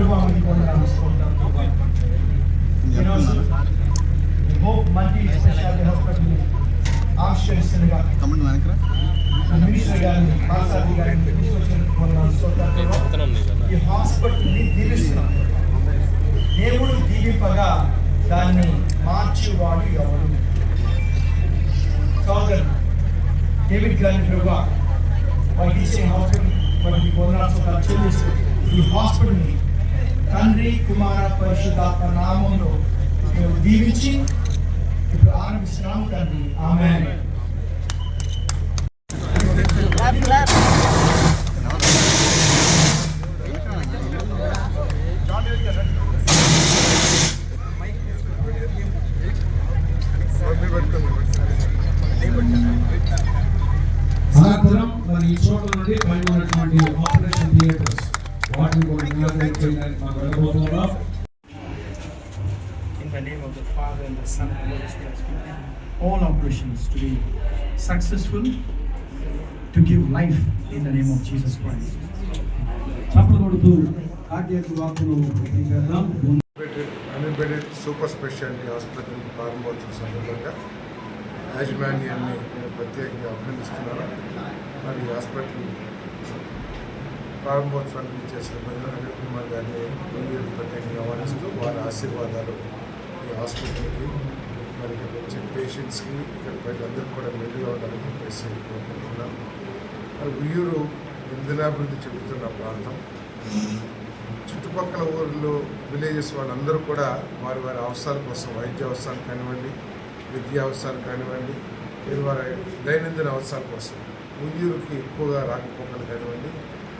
ప్రభు మీకు వందనాలు స్తోత్రం ప్రభు. ఈరోజు హోప్ మల్టీ స్పెషాలిటీ హాస్పిటల్ ఆవిష్కరిస్తుండగా తమ్ముడు వెనకరా మినిస్టర్ గారిని మాసాది గారిని తీసుకొచ్చినందుకు వందనాలు స్తోత్రం ప్రభు. ఈ హాస్పిటల్ని దీవిస్తున్నాం దేవుడు దీవింపగా దాన్ని మార్చేవాడు ఎవరు సోదరు డేవిడ్ గారిని ప్రభు వారికి ఇచ్చే హాస్పిటల్ వారికి వందనాలు చెల్లిస్తూ ఈ హాస్పిటల్ని తండ్రి కుమార పరిశుద్ధాత్మ నామంలో మేము దీవించి ఇప్పుడు ఆరంభిస్తున్నాము తండ్రి. ఆమె అనంతరం మరి ఈ చోట్ల నుండి పైన ఉన్నటువంటి ఆపరేషన్ థియేటర్స్ వాటిని కూడా ఇనాగ్రేట్ చేయడానికి మనం వెళ్ళబోతున్నాం In the name of the Father and the Son and the Holy Spirit, all operations to be successful, to give life in the name of Jesus Christ. చప్పలు కొడుతూ కార్డియక్ వాక్కును చేద్దాం అన్బెడెడ్ super speciality hospital ప్రారంభోత్సవం సందర్భంగా యాజమాన్యాన్ని నేను ప్రత్యేకంగా అభినందిస్తున్నాను మరి ఈ హాస్పిటల్ ప్రారంభోత్సవాన్ని చేసిన ప్రజలు అనిల్ కుమార్ గారిని వీళ్ళు ప్రత్యేకంగా ఆహ్వానిస్తూ వారి ఆశీర్వాదాలు ఈ హాస్పిటల్కి మరి ఇక్కడ వచ్చే పేషెంట్స్కి ఇక్కడ ప్రజలందరికీ కూడా మెండుగా ఉండాలని చెప్పేసి కోరుకుంటున్నాం. మరి ఉయ్యూరు ఇందిరాభివృద్ధి చెందుతున్న ప్రాంతం. చుట్టుపక్కల ఊర్లో విలేజెస్ వాళ్ళందరూ కూడా వారి వారి అవసరాల కోసం వైద్య అవసరాలు కానివ్వండి విద్యా అవసరాలు కానివ్వండి లేదా వారి దైనందిన అవసరాల కోసం ఉయ్యూరుకి ఎక్కువగా రాకపోకలు కానివ్వండి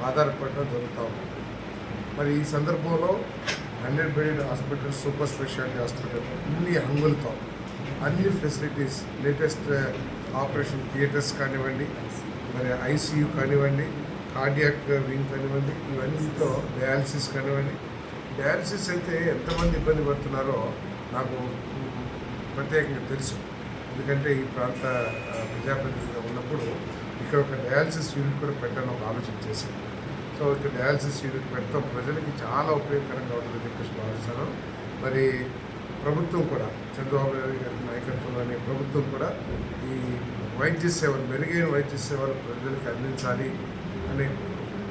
ఆధారపడడం జరుగుతూ. ఉంది మరి ఈ సందర్భంలో hundred bedded hospital super specialty hospital అన్ని హంగులతో అన్ని ఫెసిలిటీస్ లేటెస్ట్ ఆపరేషన్ థియేటర్స్ కానివ్వండి మరి ఐసీయూ కానివ్వండి కార్డియాక్ వింగ్ కానివ్వండి ఇవన్నీతో డయాలసిస్ కానివ్వండి. డయాలసిస్ అయితే ఎంతమంది ఇబ్బంది పడుతున్నారో నాకు ప్రత్యేకంగా తెలుసు. ఎందుకంటే ఈ ప్రాంత ప్రజాప్రతినిధిగా ఉన్నప్పుడు ఇక్కడ ఒక డయాలసిస్ యూనిట్ కూడా పెట్టాలని ఒక ఆలోచన చేశాను సో ఇక్కడ డయాలసిస్ యూనిట్ పెడతాం ప్రజలకి చాలా ఉపయోగకరంగా ఉంటుందని చెప్పేసి భావిస్తాను. మరి ప్రభుత్వం కూడా చంద్రబాబు నాయుడు గారి నాయకత్వంలోని ప్రభుత్వం కూడా ఈ వైద్య సేవలు మెరుగైన వైద్య సేవలు ప్రజలకు అందించాలి అనే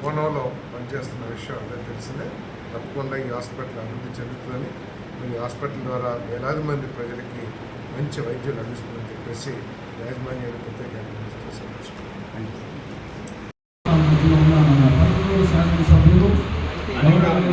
కోణంలో పనిచేస్తున్న విషయం అందరికీ తెలిసిందే. తప్పకుండా ఈ హాస్పిటల్ అభివృద్ధి చెందుతుందని ఈ హాస్పిటల్ ద్వారా వేలాది మంది ప్రజలకి మంచి వైద్యులు అందిస్తుందని చెప్పేసి యాజమాన్యాన్ని ప్రత్యేకంగా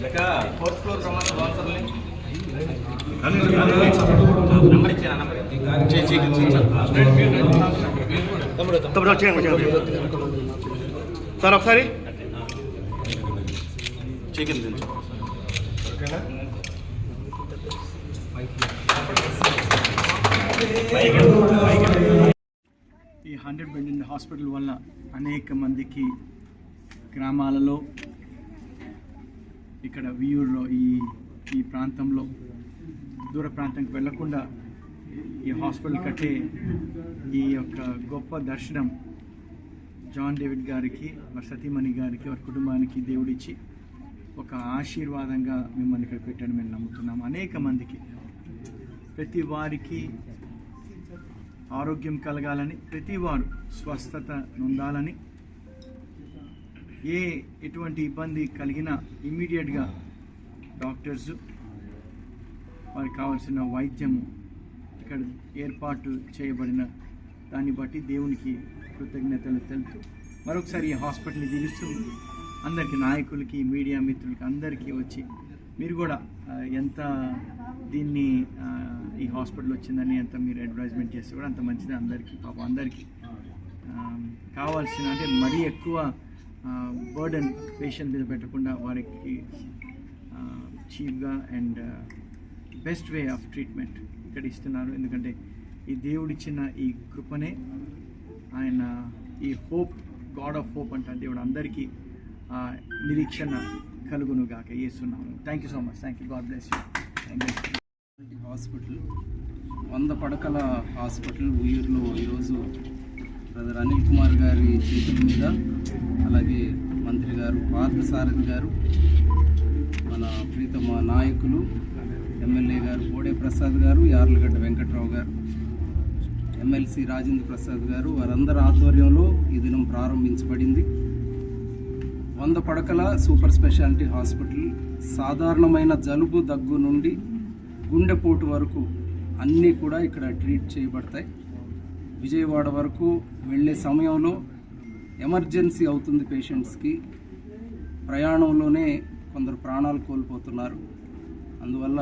ఫోర్త్ ఫ్లోర్ ప్రమాణం సార్ ఒకసారి చికెన్ ఓకేనా ఈ హండ్రెడ్ బెడ్ హాస్పిటల్ వల్ల అనేక మందికి గ్రామాలలో ఇక్కడ వియూర్లో ఈ ఈ ప్రాంతంలో దూర ప్రాంతానికి వెళ్ళకుండా ఈ హాస్పిటల్ కట్టే ఈ యొక్క గొప్ప దర్శనం జాన్ డేవిడ్ గారికి వారి సతీమణి గారికి వారి కుటుంబానికి దేవుడిచ్చి ఒక ఆశీర్వాదంగా మిమ్మల్ని ఇక్కడ పెట్టాను మేము నమ్ముతున్నాము. అనేక మందికి ప్రతి వారికి ఆరోగ్యం కలగాలని ప్రతి వారు స్వస్థత నొందాలని ఏ ఎటువంటి ఇబ్బంది కలిగినా ఇమ్మీడియట్గా డాక్టర్స్ వారికి కావాల్సిన వైద్యము ఇక్కడ ఏర్పాటు చేయబడిన దాన్ని బట్టి దేవునికి కృతజ్ఞతలు తెలుపుతూ మరొకసారి ఈ హాస్పిటల్ని దీవిస్తూ అందరికీ నాయకులకి మీడియా మిత్రులకి అందరికీ వచ్చి మీరు కూడా ఎంత దీన్ని ఈ హాస్పిటల్ వచ్చిందని ఎంత మీరు అడ్వర్టైజ్మెంట్ చేస్తే కూడా అంత మంచిది అందరికీ పాపం అందరికీ. కావాల్సిన అంటే మరీ ఎక్కువ బర్డన్ పేషెంట్ మీద పెట్టకుండా వారికి చీప్గా and best way of treatment ఇక్కడ ఇస్తున్నారు. ఎందుకంటే ఈ దేవుడిచ్చిన ఈ కృపనే ఆయన ఈ హోప్ గాడ్ ఆఫ్ హోప్ అంట దేవుడు అందరికీ నిరీక్షణ కలుగును గాక. చేస్తున్నాము thank you so much thank you God bless you thank you hospital వంద పడకల హాస్పిటల్ ఊయూరులో ఈరోజు బ్రదర్ అనిల్ కుమార్ గారి చేతుల మీద అలాగే మంత్రి గారు పార్థసారథి గారు మన ప్రీతమ నాయకులు ఎమ్మెల్యే గారు బోడే ప్రసాద్ గారు యార్లగడ్డ వెంకట్రావు గారు ఎమ్మెల్సీ రాజేంద్ర ప్రసాద్ గారు వారందరి ఆధ్వర్యంలో ఈ దినం ప్రారంభించబడింది. వంద పడకల సూపర్ స్పెషాలిటీ హాస్పిటల్ సాధారణమైన జలుబు దగ్గు నుండి గుండెపోటు వరకు అన్నీ కూడా ఇక్కడ ట్రీట్ చేయబడతాయి. విజయవాడ వరకు వెళ్ళే సమయంలో ఎమర్జెన్సీ అవుతుంది పేషెంట్స్కి. ప్రయాణంలోనే కొందరు ప్రాణాలు కోల్పోతున్నారు. అందువల్ల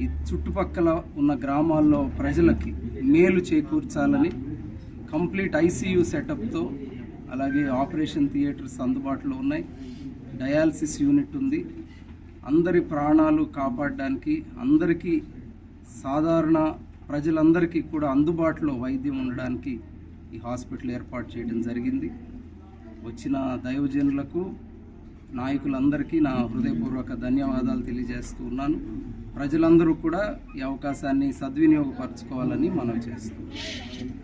ఈ చుట్టుపక్కల ఉన్న గ్రామాల్లో ప్రజలకి మేలు చేకూర్చాలని కంప్లీట్ ఐసీయూ సెటప్తో అలాగే ఆపరేషన్ థియేటర్స్ అందుబాటులో ఉన్నాయి. డయాలసిస్ యూనిట్ ఉంది. అందరి ప్రాణాలు కాపాడడానికి అందరికీ సాధారణ ప్రజలందరికీ కూడా అందుబాటులో వైద్యం ఉండడానికి ఈ హాస్పిటల్ ఏర్పాటు చేయడం జరిగింది. వచ్చిన దైవజనులకు నాయకులందరికీ నా హృదయపూర్వక ధన్యవాదాలు తెలియజేస్తూ ఉన్నాను. ప్రజలందరూ కూడా ఈ అవకాశాన్ని సద్వినియోగపరచుకోవాలని మనం చేస్తున్నాం.